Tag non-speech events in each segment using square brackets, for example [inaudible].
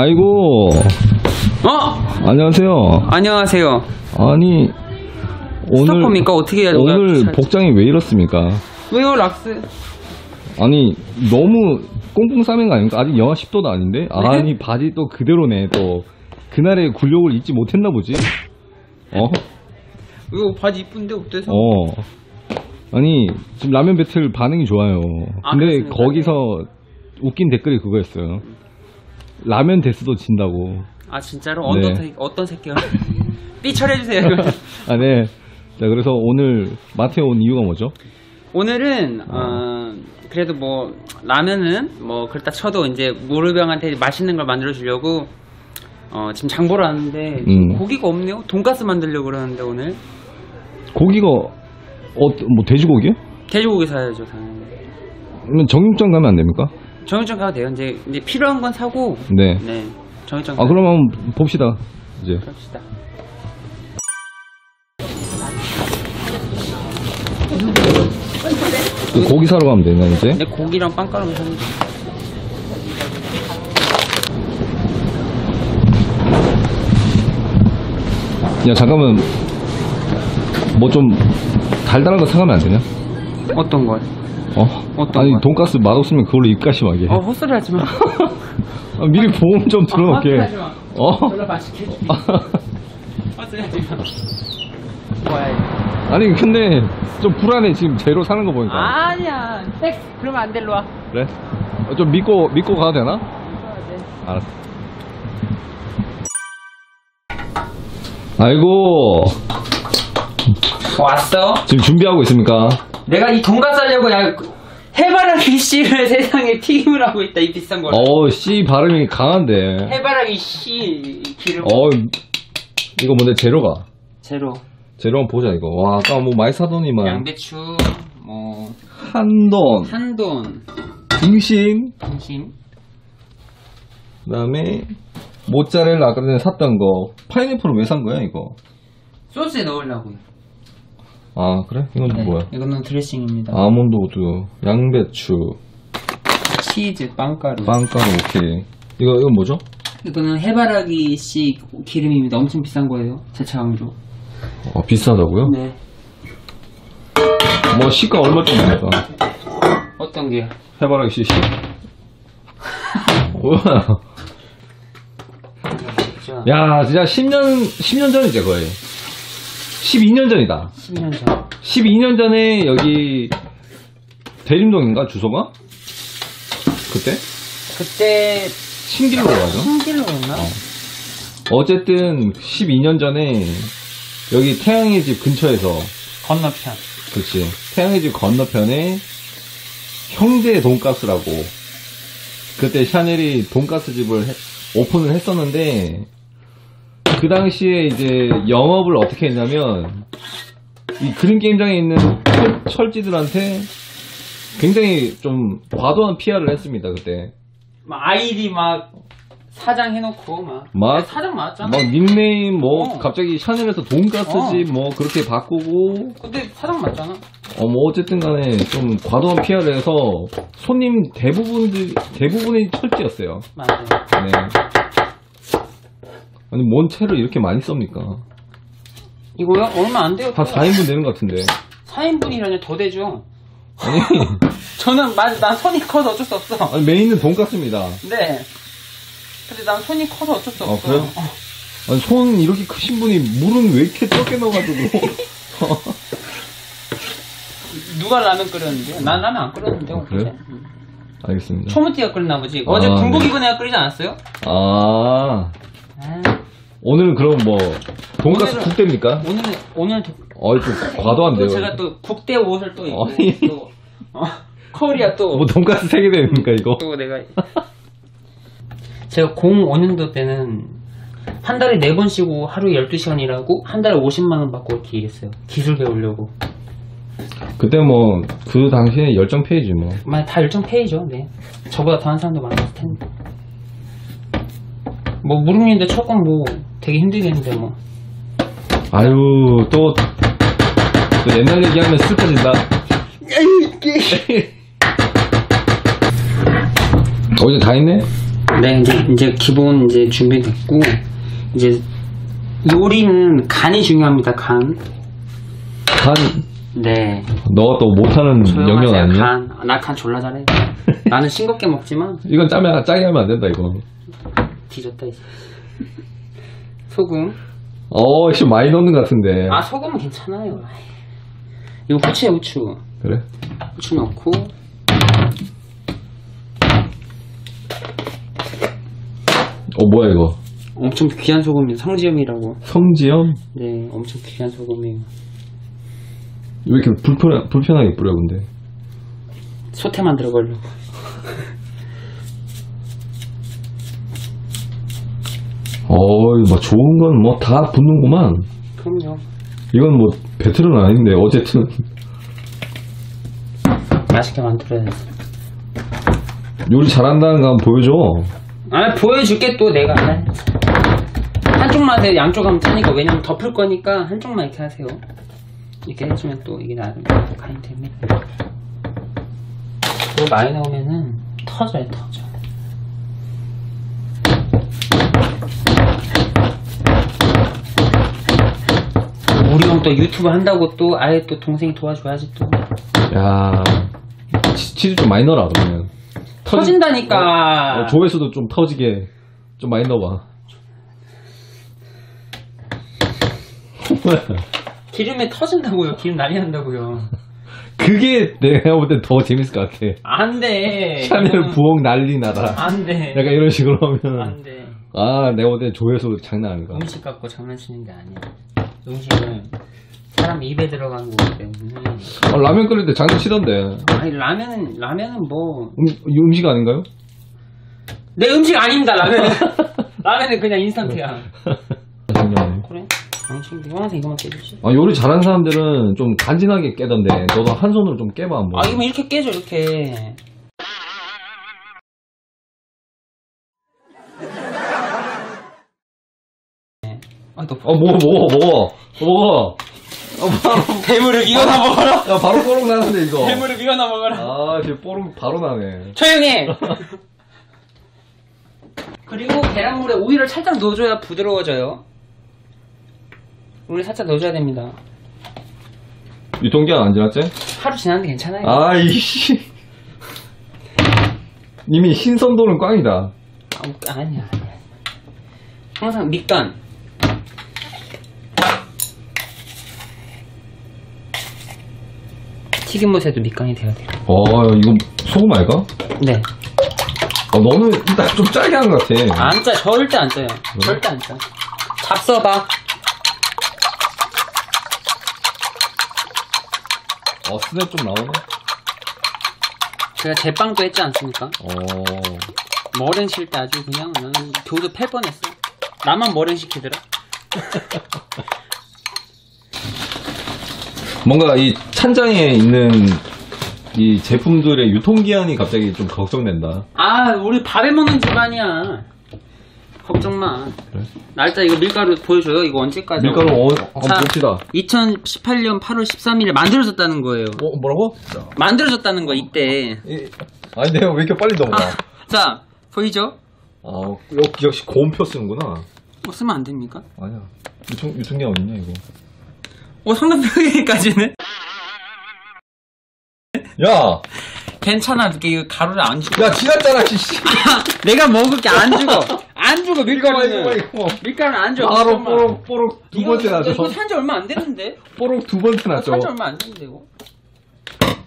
아이고, 어? 안녕하세요. 안녕하세요. 아니, 오늘, 스토커입니까? 어떻게 해야 오늘 복장이 왜 이렇습니까? 왜요, 락스? 아니, 너무 꽁꽁 싸맨 거 아닙니까? 아직 영하 10도도 아닌데? 네? 아니, 바지 또 그대로네, 또. 그날의 굴욕을 잊지 못했나 보지? 어? 이거 바지 이쁜데 어때서? 어. 아니, 지금 라면 배틀 반응이 좋아요. 아, 근데 그렇습니까? 거기서 웃긴 댓글이 그거였어요. 라면 데스도 진다고. 아 진짜로 네. 어떤 새 어떤 새끼야? [laughs] 삐 처리해주세요. 이거. 아, 네. 자, 그래서 오늘 마트에 온 이유가 뭐죠? 오늘은 어, 그래도 뭐 라면은 뭐 그렇다 쳐도 이제 모르병한테 맛있는 걸 만들어 주려고 어, 지금 장 보러 왔는데 음. 고기가 없네요. 돈가스 만들려고 그러는데 오늘 고기가, 어, 뭐, 돼지고기요? 돼지고기 사야죠 당연히. 그러면 정육점 가면 안 됩니까? 정육점 가도 돼요. 이제 이제 필요한 건 사고 네. 네 정육점 아, 가요. 그러면 봅시다. 이제. 갑시다. 고기 사러 가면 되나, 이제? 근데 고기랑 빵가루 사는 야, 잠깐만. 뭐 좀, 달달한 거 사가면 안 되냐? 어떤 걸? 어? 어떤 아니, 거? 돈가스 맛없으면 그걸로 입가심하게. 어 헛소리 하지 마. [laughs] 아, 미리 보험 좀 들어놓게. 하지 마. 어? 별로 맛있게 해줄게. 헛소리 하지 마. 뭐야 이거. 아니, 근데 좀 불안해, 지금 재료 사는 거 보니까. 아니야. 백 그러면 안 될로 와. 그래? 어, 좀 믿고, 믿고 가도 되나? 알았어. 아이고, 왔어? 지금 준비하고 있습니까? 내가 이 돈가스 하려고 야 해바라기 씨를 [laughs] 세상에 튀김을 하고 있다 이 비싼 걸. 어, 씨 발음이 강한데. 해바라기 씨 기름. 어, 이거 뭔데, 재료가? 제로. 재료 한번 보자, 이거. 와, 아까 뭐 많이 사더니만. 양배추. 뭐 한돈, 한돈. 등심, 등심. 그 다음에, 모짜렐라 아까 전에 샀던 거. 파인애플은 왜산 거야, 이거? 소스에 넣으려고요. 아, 그래? 이건 또 뭐야? 이거는 드레싱입니다. 아몬드 우드, 양배추, 치즈, 빵가루. 빵가루, 오케이. 이거, 이건 뭐죠? 이거는 해바라기 씨 기름입니다. 엄청 비싼 거예요. 제차 강조. 어, 비싸다고요? 네. 뭐, 시가 얼마 정도입니까? 어떤 게요? 해바라기 씨씨. [laughs] 뭐야? 야, 진짜 10년, 10년 전이지, 거의. 12년 전이다. 10년 전. 12년 전에 여기 대림동인가 주소가? 그때? 그때 신길로 가죠. 신길로였나? 어쨌든 12년 전에 여기 태양의 집 근처에서 건너편. 그렇지 태양의 집 건너편에 형제 돈가스라고 그때 샤넬이 돈가스 집을 해- 오픈을 했었는데 그 당시에 이제 영업을 어떻게 했냐면 이 그림 게임장에 있는 철, 철지들한테 굉장히 좀 과도한 PR을 했습니다 그때 막 아이디 막 사장 해놓고 막. 막- 사장 맞았잖아. 막 닉네임 뭐 어. 갑자기 샤넬에서 돈가스집 뭐 그렇게 바꾸고 근데 사장 맞잖아. 어 뭐 어쨌든 간에 좀 과도한 PR을 해서 손님 대부분들 대부분이 철지였어요. 맞아요. 네. 아니 뭔 채를 이렇게 많이 썹니까? 이거요? 얼마 안 돼요. 한 4인분 되는 것 같은데. 4인분이라니 더 되죠. 아니, [laughs] 저는 맞, 난 손이 커서 어쩔 수 없어. 아니 메인은 돈가스입니다. 네. 근데 난 손이 커서 어쩔 수 어, 없어. 그래요? 아니 손 이렇게 크신 분이 물은 왜 이렇게 적게 넣어가지고 [laughs] 누가 라면 끓였는데요? 난 라면 안 끓였는데요. 그래요? 알겠습니다. 초무티가 끓였나 보지. 어제 아, 군복이고 내가 끓이지 않았어요? 아 아, 오늘은 그럼 뭐 돈가스 오늘은- 국대입니까? 오늘 오늘 도, 어이 좀 과도한데요. 또 제가 또 국대 옷을 또 입고 아니. 또 어, 코리아 또 뭐 돈가스 세개 됩니까 이거? 또 내가 [laughs] 제가 05년도 때는 한 달에 4번 쉬고 하루에 12시간 일하고 한 달에 50만 원 받고 이렇게 일했어요. 기술 배우려고. 그때 뭐 그 당시에 열정 페이지 뭐. 막다 일정 페이죠. 네. 저보다 더한 사람도 많았을 텐데. 뭐 무릎인데 철권 뭐 되게 힘들겠는데 뭐. 아유 또, 또 옛날 얘기하면 슬퍼진다. [laughs] 어제 다 했네? 네, 이제, 이제 기본 이제 준비됐고, 이제 요리는 간이 중요합니다, 간. 간, 네. 너가 또 못하는 영역 조용하세요, 아니야? 간. 나 간 졸라 잘해. 나는 싱겁게 먹지만, 이건 짜면, 짜게 하면 안 된다, 이거. 뒤졌다, 이제. [laughs] 소금. 어, 씨, 많이 넣는 것 같은데. 아, 소금은 괜찮아요. 이거 후추에 후추. 그래? 후추 넣고, 어, 뭐야, 이거. 엄청 귀한 소금이에요. 성지음이라고. 성지염? 네, 엄청 귀한 소금이에요. 왜 이렇게 불편, 불편하게 뿌려, 근데? 소태 만들어 보려고. 어이, 뭐, 좋은 건 뭐 다 붙는구만. 그럼요. 이건 뭐, 배틀은 아닌데, 어쨌든. 맛있게 만들어야지. 요리 잘한다는 거 한번 보여줘. 아, 보여줄게 또 내가. 한쪽만 해, 양쪽 하면 타니까. 왜냐면 덮을 거니까 한쪽만 이렇게 하세요. 이렇게 해주면 또 이게 나름 간이 됩니다. 너무 많이 나오면은 터져요, 터져. 우리 형 또 유튜브 한다고 또 아예 또 동생이 도와줘야지 또. 야 치- 치즈 좀 많이 넣어라, 그러면. 터진- 터진다니까. 어, 조회수도 좀 터지게 좀 많이 넣어봐. [laughs] 기름에 터진다고요. 기름 난리 난다고요. 그게 내가 볼때더 재밌을 것 같아. 안 돼. 샤넬 부엌 난리 나다. 안 돼. 약간 이런 식으로 하면. 안 돼. 아, 내가 볼때 조회수 장난 아니다. 음식 갖고 장난치는 게 아니야. 음식은 사람 입에 들어가는 거기 때문에. 아, 라면 끓일 때 장난치던데. 아니 라면은 라면은 뭐 음, 이 음식 아닌가요? 내 음식 아닙니다. 라면은 [laughs] 라면은 그냥 인스턴트야. [laughs] 장난해. 그래? 당신 항상 이거만 깨주지. 아, 요리 잘하는 사람들은 좀 간지나게 깨던데. 너도 한 손으로 좀 깨봐, 한번. 아 이거 이렇게 깨져 이렇게. 아, 너 어, 먹어, 먹어, 먹어. 먹어. 어, 바로. [laughs] 대물을 이거나 먹어라. 야, 바로 뽀록 나는데, 이거. 대물을 이거나 먹어라. 아, 쟤 뽀록 바로 나네. 조용해. [laughs] 그리고 계란물에 오이를 살짝 넣어줘야 부드러워져요. 오이 살짝 넣어줘야 됩니다. 유통기한 안 지났지? 하루 지났는데 괜찮아요. 아이씨. 이미 신선도는 꽝이다. 아, 아니야, 아니야. 항상 밑간. 튀김옷에도 밑간이 돼야 돼요. 어, 이거 소금 아닐까? 네. 어, 너는 일단 좀 짜게 하는 것 같아. 안 짜, 절대 안 짜요. 절대 안 짜. 잡숴봐. 어, 스냅 좀 나오네. 제가 제빵도 했지 않습니까? 어, 머랭 칠때 아주 그냥 나는 교도 팰 뻔했어. 나만 머랭 시키더라. [laughs] 뭔가 이 찬장에 있는 이 제품들의 유통기한이 갑자기 좀 걱정된다. 아, 우리 밥에 먹는 집안이야. 걱정 마. 그래? 날짜 이거 밀가루 보여줘요. 이거 언제까지? 밀가루 어, 한번 자. 봅시다. 2018년 8월 13일에 만들어졌다는 거예요. 어, 뭐라고? 만들어졌다는 거 이때. 이, 아니, 내가 왜 이렇게 빨리 넘어가? 자, 보이죠? 아, 역, 역시 고음표 쓰는구나. 뭐 쓰면 안 됩니까? 아니야. 유통, 유통기한 어딨냐, 이거. 어, 성능표기까지는 야! 괜찮아. 이게 가루를 안 주고. 야, 지났잖아, 씨. [laughs] 내가 먹을 게 안 주고. 안 주고 밀가루는. 밀가루는 안 줘. 바로. 뽀록, 뽀록 두 번째 나죠. 이거 산지 얼마 안 됐는데? 뽀록 두 번째 나죠. 산지 얼마 안 됐는데 이거.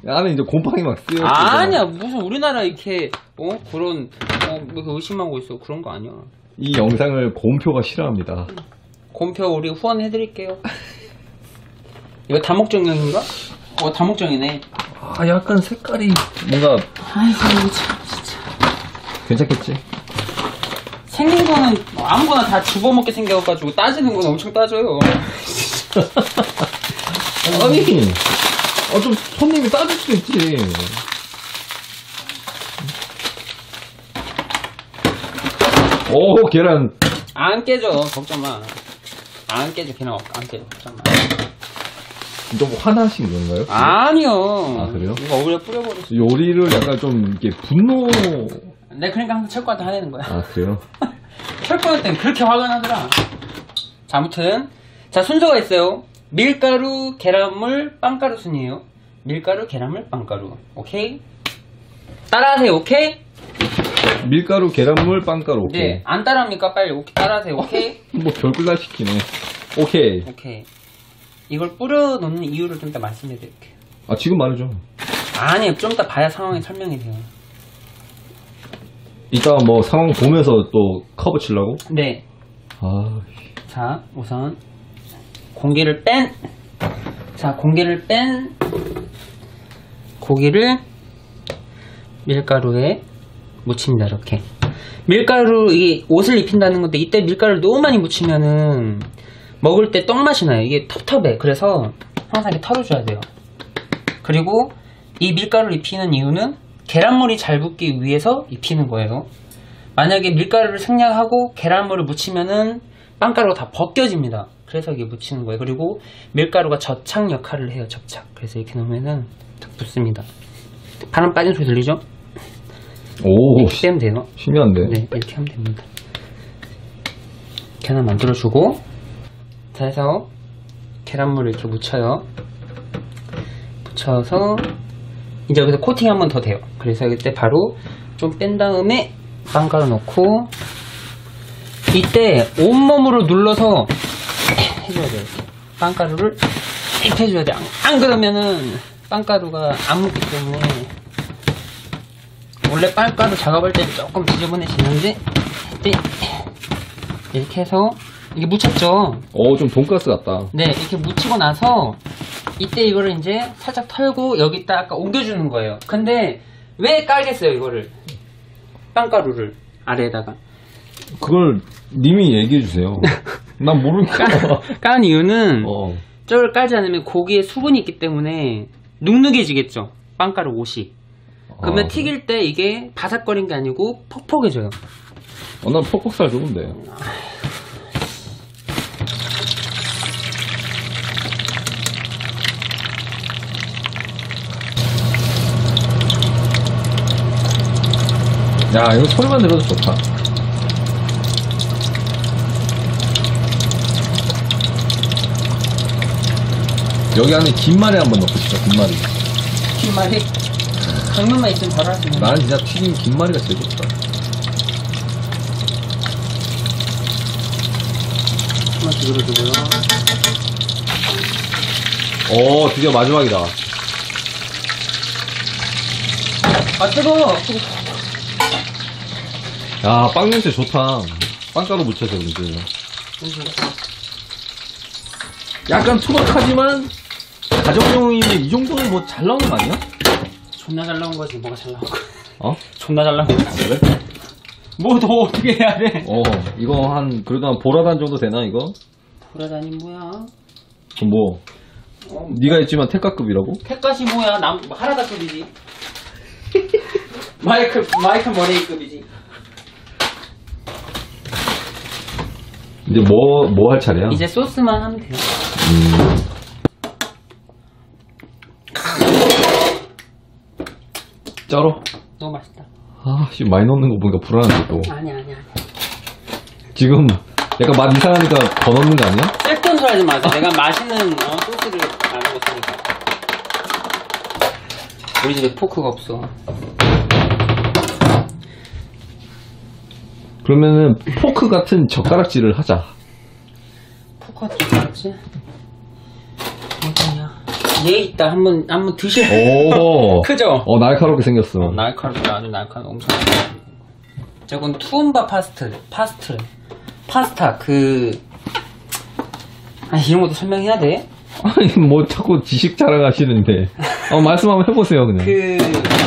안에 이제 곰팡이 막 쓰여. 아니야 무슨 우리나라 이렇게 어 그런 어뭐 이렇게 의심하고 있어 그런 거 아니야. 이 영상을 곰표가 싫어합니다. 곰표 우리 후원해드릴게요. [laughs] 이거 다목적용인가? 어 다목적이네. 아, 약간 색깔이 뭔가 아이고 참 진짜. 괜찮겠지? 생긴 거는 뭐 아무거나 다 집어먹게 생겨가지고 따지는 건 엄청 따져요. [laughs] 아니, 어, 좀 손님이 따질 수도 있지. 오, 계란. 안 깨져 걱정 마. 안 깨져 그냥 안 깨져 걱정 마. 좀 화나신 건가요? 아니요. 아, 그래요? 이거 얼굴에 뿌려버렸어. 요리를 약간 좀 이렇게 분노 내 그러니까 항상 철권한테 화내는 거야. 아, 그래요? [laughs] 철권 때는 그렇게 화가 나더라. 자, 아무튼. 자, 순서가 있어요. 밀가루, 계란물, 빵가루 순이에요. 밀가루, 계란물, 빵가루. 오케이? 따라하세요, 오케이? 밀가루, 계란물, 빵가루, 오케이. 네. 안 따라합니까? 빨리 오케이. 따라하세요, 오케이? [laughs] 뭐 별걸 다 시키네. 오케이. 오케이. 이걸 뿌려 놓는 이유를 좀 이따 말씀해 드릴게요. 아, 지금 말해줘. 아니, 좀 이따 봐야 상황이 설명이 돼요. 이따 뭐 상황 보면서 또 커버 치려고? 네. 아, 자, 우선 공기를 뺀. 자, 공기를 뺀 고기를 밀가루에 묻힙니다. 이렇게. 밀가루 이게 옷을 입힌다는 건데 이때 밀가루를 너무 많이 묻히면은 먹을 때 떡맛이 나요. 이게 텁텁해. 그래서 항상 이렇게 털어줘야 돼요. 그리고 이 밀가루를 입히는 이유는 계란물이 잘 붙기 위해서 입히는 거예요. 만약에 밀가루를 생략하고 계란물을 묻히면은 빵가루가 다 벗겨집니다. 그래서 이게 묻히는 거예요. 그리고 밀가루가 접착 역할을 해요. 접착. 그래서 이렇게 놓으면은 딱 붙습니다. 바람 빠진 소리 들리죠? 오, 이렇게 빼면 돼요. 신기한데? 네, 이렇게 하면 됩니다. 계란 만들어주고, 자, 해서 계란물을 이렇게 묻혀요. 묻혀서, 이제 여기서 코팅 한 번 더 돼요. 그래서 이때 바로 좀 뺀 다음에 빵가루 넣고, 이때 온몸으로 눌러서 해줘야 돼요. 이렇게. 빵가루를 이렇게 해줘야 돼. 안, 안 그러면은 빵가루가 안 묻기 때문에 원래 빵가루 작업할 때는 조금 지저분해지는데 이렇게 해서 이게 묻혔죠. 오, 좀 돈가스 같다. 네, 이렇게 묻히고 나서 이때 이거를 이제 살짝 털고 여기다 아까 옮겨주는 거예요. 근데 왜 깔겠어요 이거를 빵가루를 아래에다가 그걸 님이 얘기해 주세요. [laughs] 난 모르니까. 까는 이유는 어. 저걸 깔지 않으면 고기에 수분이 있기 때문에 눅눅해지겠죠. 빵가루 옷이. 그러면 아, 튀길 때 이게 바삭거린 게 아니고 퍽퍽해져요. 어, 난 퍽퍽살 좋은데. 야, 이거 소리만 들어도 좋다. 여기 안에 김말이 한번 넣고 싶다, 김말이. 김말이 당면만 있으면 바로 할수 있는. 나는 진짜 튀긴 김말이가 제일 좋다. 두드려주고요. 오, 드디어 마지막이다. 아 뜨거워. 야, 빵 냄새 좋다. 빵가루 묻혀서 그런지. 약간 투박하지만, 가정용이면 이 정도는 뭐 잘 나오는 거 아니야? 존나 잘 나온 거지. 뭐가 잘 나온 거? 어? 존나 잘 나온 거. 그래? 뭐더 어떻게 해야 돼? 어, 이거 한, 그래도 한 보라단 정도 되나, 이거? 보라다니 뭐야? 그럼 뭐, 어, 네가 했지만 택가급이라고? 택가시 뭐야? 남 하나다급이지. 마이클 [laughs] 마이클 머레이급이지. 이제 뭐, 뭐 할 차례야? 이제 소스만 하면 돼요. 음. 쩔어? 너무 맛있다. 아, 씨, 많이 넣는 거 보니까 불안한데, 또. 아니 아니 아니. 지금, 약간 맛 이상하니까 더 넣는 거 아니야? 쓸데없는 소리 하지 마세요. 내가 맛있는 어, 소스를 만들었으니까. 우리 집에 포크가 없어. 그러면은, 포크 같은 젓가락질을 하자. 포크가 좀 뭐지? 어디냐? 얘 있다. 한번 한번 드실. 오. [laughs] 크죠? 어, 날카롭게 생겼어. 날카롭게 아주 날카롭 엄청. 저건 투움바 파스트 파스트 파스타 그. 아 이런 것도 설명해야 돼? [laughs] 아니, 뭐, 자꾸 지식 자랑하시는데. 어, 말씀 한번 해보세요, 그냥. 그,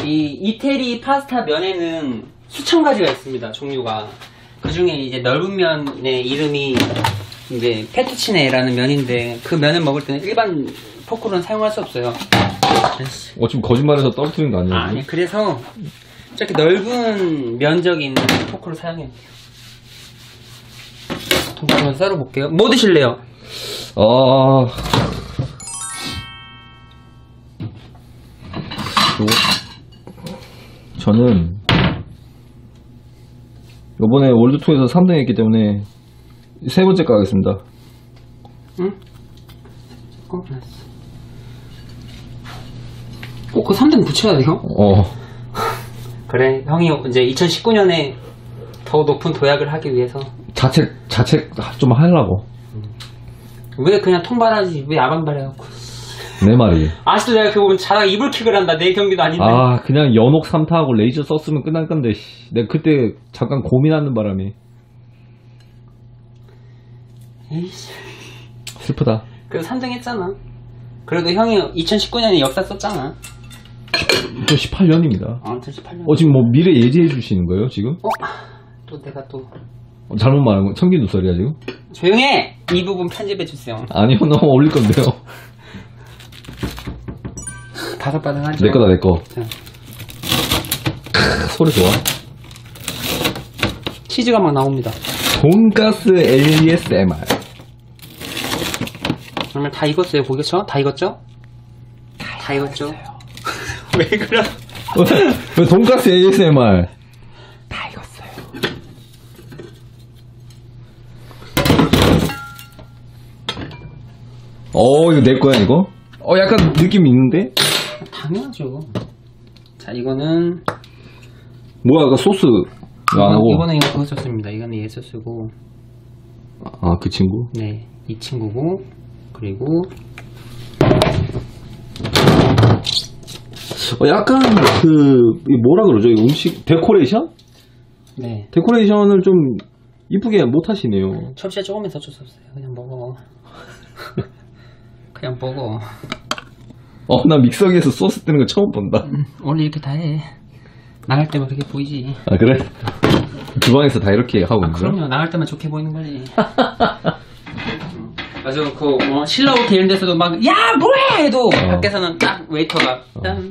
이, 이태리 파스타 면에는 수천 가지가 있습니다, 종류가. 그 중에 이제 넓은 면의 이름이 이제 페투치네라는 면인데, 그 면을 먹을 때는 일반 포크로는 사용할 수 없어요. 어, 지금 거짓말해서 떨어뜨린 거 아니야? 아니, 그래서 저렇게 넓은 면적이 있는 포크를 사용해요. 돈가스 한번 썰어 볼게요. 뭐 드실래요? 아. 요거. 저는, 이번에 월드투에서 3등 했기 때문에 세 번째 가겠습니다. 응? 어, 알았어. 꼭그 3등 붙여야 돼요? 어. [laughs] 그래, 형이 이제 2019년에 더 높은 도약을 하기 위해서 자책, 자책 좀 하려고. 왜 그냥 통발하지? 왜 야방발해갖고? 내 말이. 아직도 내가 그거 보면 잘하게 이불킥을 한다. 내 경기도 아닌데. 아, 그냥 연옥 3타하고 레이저 썼으면 끝날 건데, 씨. 내가 그때 잠깐 고민하는 바람에. 에이씨. 슬프다. 그래도 3등 했잖아. 그래도 형이 2019년에 역사 썼잖아. 또 18년입니다. 아무튼 18년. 어, 지금 뭐 미래 예지해 주시는 거예요, 지금? 어? 또 내가 또 어, 잘못 말한 거, 청기 누설이야, 지금? 조용해. 이 부분 편집해 주세요. 아니요, 너무 올릴 건데요. 바삭바삭하죠. 내 거다, 내 거. 자, 크, 소리 좋아. 치즈가 막 나옵니다. 돈가스 ASMR. 정말 다 익었어요. 보겠죠? 다 익었죠? 다, 익었죠? [laughs] 왜 그래? 왜 돈가스 ASMR? 다 익었어요. 어, 이거 내 거야, 이거? 어, 약간 느낌 있는데? 당연하죠. 자, 이거는 뭐야, 그 소스. 이거 안 하고. 이거는 이거 그거 썼습니다. 이거는 얘 썼고, 아, 그 친구? 네, 이 친구고, 그리고 어, 약간 그, 이 뭐라 그러죠? 이 음식, 데코레이션? 네, 데코레이션을 좀 이쁘게 못 하시네요. 접시에 조금만 더 줬었어요. 그냥 먹어. [laughs] 그냥 먹어. 어, 나 믹서기에서 소스 뜨는 거 처음 본다. 원래 이렇게 다 해. 나갈 때만 그렇게 보이지. 아, 그래? 주방에서 다 이렇게 하고 있는 거야? 그럼요. 나갈 때만 좋게 보이는 거지. [laughs] 맞아, 그, 어, 신라호텔 이런 데서도 막, 야, 뭐해! 해도, 밖에서는 딱 웨이터가, 짠.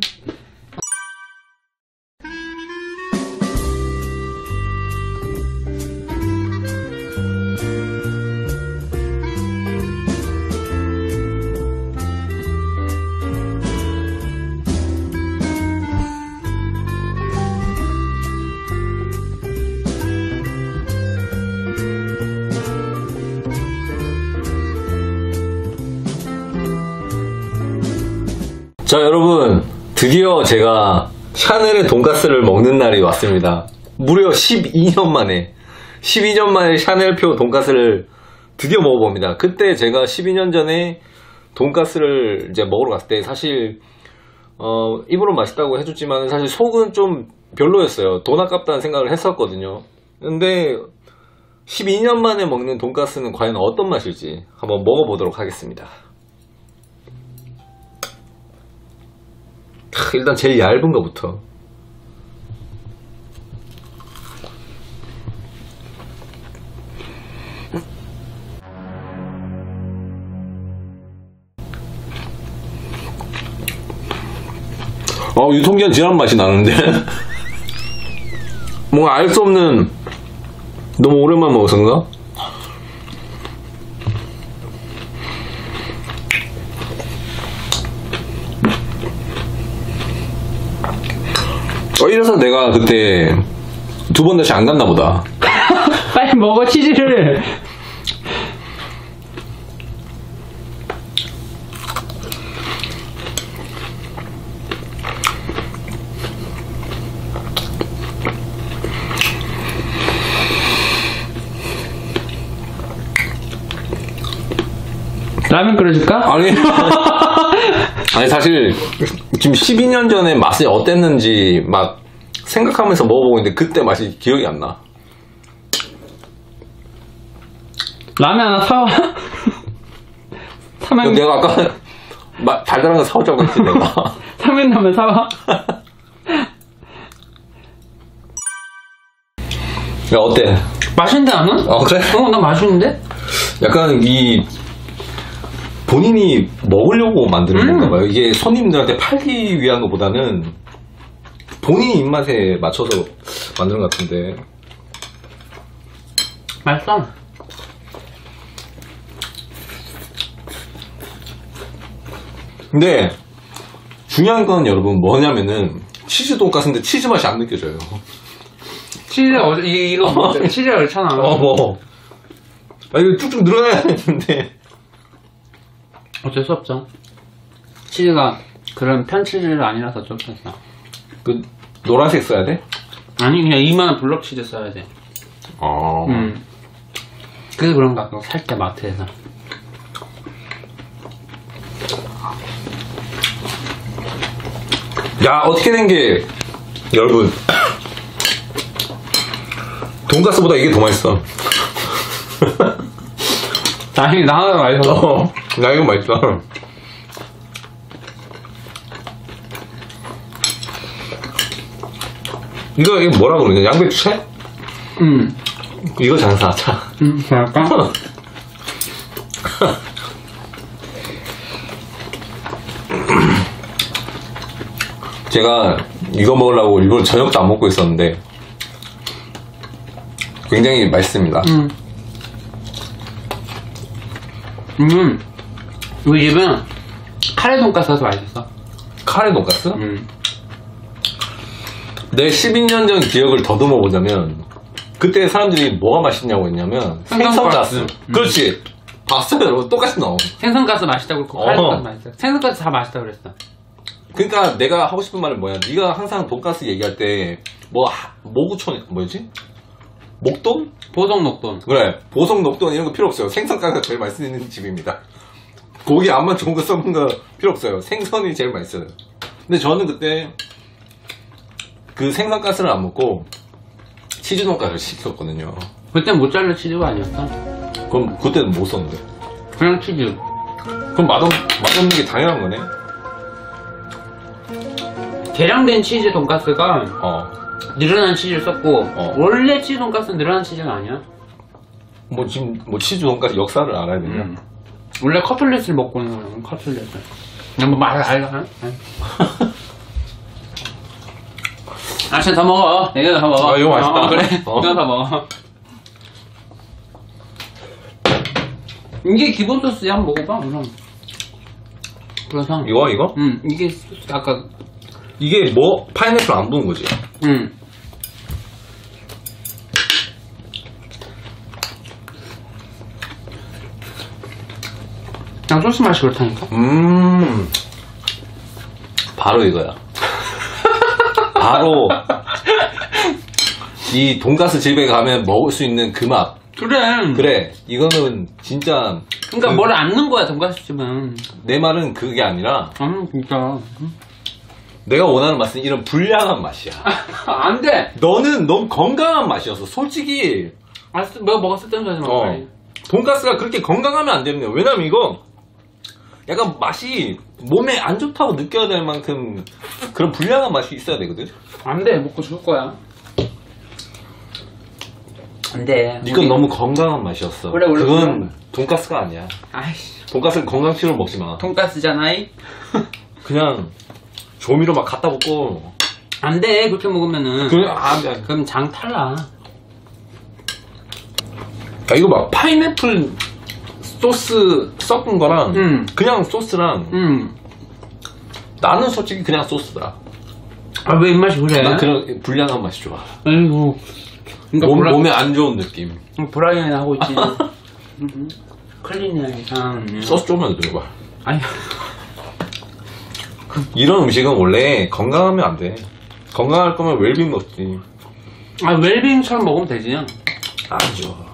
자 여러분. 드디어 제가 샤넬의 돈가스를 먹는 날이 왔습니다. 무려 12년 만에 12년 만에 샤넬표 돈가스를 드디어 먹어봅니다. 그때 제가 12년 전에 돈가스를 이제 먹으러 갔을 때 사실 어 입으로 맛있다고 해줬지만 사실 속은 좀 별로였어요. 돈 아깝다는 생각을 했었거든요. 근데 12년 만에 먹는 돈가스는 과연 어떤 맛일지 한번 먹어보도록 하겠습니다 일단 제일 얇은 거부터. 어, 유통기한 지난 맛이 나는데? 뭔가 알 수 없는, 너무 오랜만에 먹어서인가? 어, 이래서 내가 그때 두 번 다시 안 갔나 보다. [laughs] 빨리 먹어, 치즈를! 라면 끓여줄까? 아니, [laughs] 아니, 사실, 지금 12년 전에 맛이 어땠는지 막 생각하면서 먹어보고 있는데 그때 맛이 기억이 안 나. 라면 하나 사와. 사면, 내가 아까 [laughs] 마- 달달한 거 사오자고 했지, 내가. [laughs] 사면 라면 사와. 야, 어때? 맛있는데, 나는? 어, 그래? 어, 나 맛있는데? 약간 이 본인이 먹으려고 만드는 음. 건가 봐요. 이게 손님들한테 팔기 위한 것보다는 본인 입맛에 맞춰서 만드는 것 같은데. 맛있어. 근데 중요한 건 여러분 뭐냐면은 치즈 돈가스인데 치즈 맛이 안 느껴져요. 치즈 어, 이, 이거 뭐, 치즈가 그렇잖아. 어, 뭐. 아, 이거 쭉쭉 늘어나야 되는데. 어쩔 수 없죠. 치즈가 그런 편치즈가 아니라서 수 없어. 그, 노란색 써야 돼? 아니 그냥 이만한 블럭 치즈 써야 돼. 어. 음. 그래서 그런가 봐. 살때 마트에서. 야, 어떻게 된 게, 여러분. 돈가스보다 이게 더 맛있어. 다행히 나 하나 맛있어. 어, 나 이거 맛있어. 이거, 이거 뭐라 그러냐? 양배추채? 음. 이거 장사하자. 음, 그럴까? [laughs] 제가 이거 먹으려고 일부러 저녁도 안 먹고 있었는데 굉장히 맛있습니다. 음. 음. 우리 집은 카레 돈가스가 더 맛있었어. 카레 돈가스? 음. 내 12년 전 기억을 더듬어 보자면 그때 사람들이 뭐가 맛있냐고 했냐면 생선가스. 생선가스. 그렇지. 봤어요, 여러분. 똑같이 나옴. 생선가스 맛있다고 그랬고 어. 돈가스 맛있어. 생선가스 다 맛있다고 그랬어. 그러니까 내가 하고 싶은 말은 뭐야? 네가 항상 돈가스 얘기할 때 뭐 모구촌 뭐였지? 목돈? 보성 녹돈. 그래 보성 녹돈 이런 거 필요 없어요 생선가스가 제일 맛있는 집입니다 고기 암만 좋은 거 썩은 거 필요 없어요 생선이 제일 맛있어요 근데 저는 그때 그 생선가스를 안 먹고 치즈 돈가스를 시켰거든요 그때 모짜렐라 치즈가 아니었어. 그럼 그때는 못 썼는데 그냥 치즈. 그럼 맛없, 맛없는 게 당연한 거네 개량된 치즈 돈가스가 어. 늘어난 치즈를 썼고 어. 원래 치즈 돈가스는 늘어난 치즈가 아니야. 뭐 지금 뭐 치즈 돈가스 역사를 알아야 되냐 음. 원래 커틀렛을 먹고 있는 거야. 커틀렛을. 뭐말 알아? [laughs] 아, 진짜 더 먹어. 이거 더 먹어. 아, 이거 맛있다. 어, 그래. 어. 이거 더 먹어. 이게 기본 소스야. 한번 먹어봐, 그럼. 그래서. 이거 이거? 음, 이게 소스, 아까, 이게 뭐 파인애플 안 부은 거지 음. 그냥 소스 맛이 그렇다니까? 음 바로 이거야 바로 이 돈가스 집에 가면 먹을 수 있는 그 맛 그래. 그래 이거는 진짜 그러니까 그- 뭘안 넣은 거야, 돈가스 집은. 내 말은 그게 아니라 음, 진짜. 내가 원하는 맛은 이런 불량한 맛이야 [laughs] 안 돼! 너는 너무 건강한 맛이었어 솔직히 아, 쓰- 뭐 먹었을 때는 하지 마, 어. 빨리. 돈가스가 그렇게 건강하면 안 거야 왜냐면 이거 약간 맛이 몸에 안 좋다고 느껴야 될 만큼 그런 불량한 맛이 있어야 되거든 안 돼, 먹고 죽을 거야. 안 돼. 이건 우리- 너무 건강한 맛이었어. 원래 원래 그건 돈가스가 아니야. 아이씨. 돈가스는 건강식으로 먹지 마. 돈가스잖아, 이? 그냥 조미료 막 갖다 붓고. 안 돼, 그렇게 먹으면은. 그, 아, 아, 그럼 장 탈라. 아, 이거 막 파인애플 소스 섞은 거랑 음. 그냥 소스랑 음. 나는 솔직히 그냥 소스다. 아, 왜 입맛이 그래? 난 그런 불량한 맛이 좋아. 아이고. 그러니까 몸, 브라... 몸에 안 좋은 느낌. 브라이언 하고 있지. [laughs] 음. 클린이랑. 소스 조금만 더 넣어봐. 아니. 이런 음식은 원래 건강하면 안 돼. 건강할 거면 웰빙 먹지. 아, 웰빙처럼 먹으면 되지. 아니죠.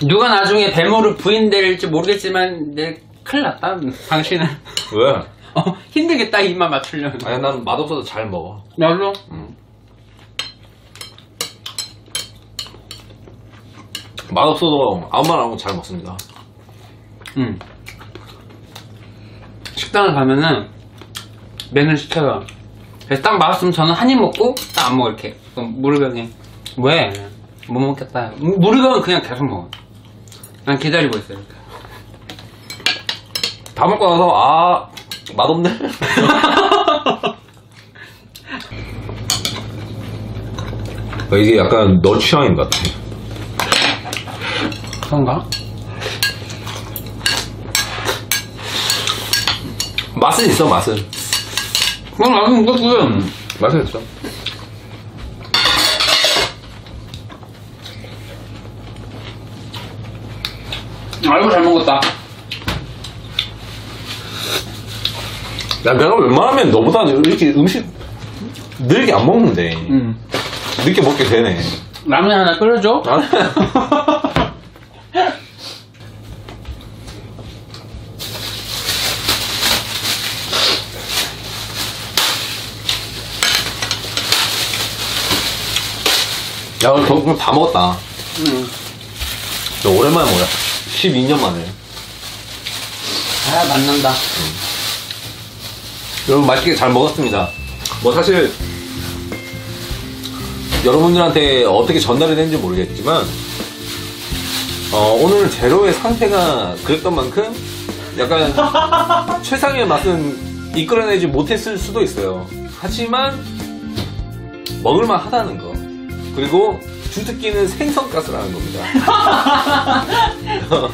누가 나중에 배모를 부인될지 모르겠지만, 내 큰일 났다. 당신은. 왜? 어, 힘들겠다, 입맛 맞추려면. 아니, 난 맛없어도 잘 먹어. 나도. 맛없어도 아무 말 안 하고 잘 먹습니다. 응. 식당을 가면은 메뉴를 시켜요. 그래서 딱 맛없으면 저는 한 입 먹고 딱 안 먹어 이렇게. 그럼 무르병이 왜? 못 먹겠다. 무르병은 그냥 계속 먹어. 난 기다리고 있어요. 다 먹고 나서 아 맛없네. 아, 이게 약간 너 취향인 것 같아. 그런가? 맛은 있어 맛은. 그럼 나도 먹었고요. 맛은 있어. 아이고 잘 먹었다. 야, 내가 웬만하면 너보다 이렇게 음식 늘게 안 먹는데. 음. 늦게 먹게 되네. 라면 하나 끓여줘. 아, [laughs] 야, 오늘 다 먹었다. 음. 너 오랜만에 먹어. 12년 만에. 아 맛난다. 여러분 맛있게 잘 먹었습니다. 뭐 사실 여러분들한테 어떻게 전달이 되는지 모르겠지만 어, 오늘 제로의 상태가 그랬던 만큼 약간 [laughs] 최상의 맛은 이끌어내지 못했을 수도 있어요. 하지만 먹을만 하다는 거 그리고 주특기는 생선가스라는 겁니다. [laughs]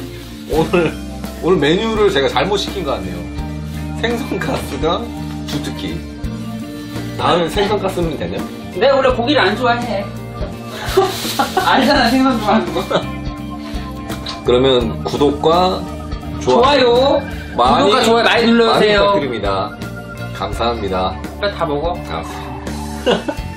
오늘 오늘 메뉴를 제가 잘못 시킨 것 같네요. 생선가스가 주특기. 다음에 생선가스는 되냐? 내가 원래 고기를 안 좋아해. 알잖아 생선 좋아하는 거. 그러면 구독과 좋아, 좋아요. 많이, 구독과 좋아요 많이 많이 눌러주세요. 부탁드립니다. 감사합니다. 빨리 다 먹어. 알았어. [laughs]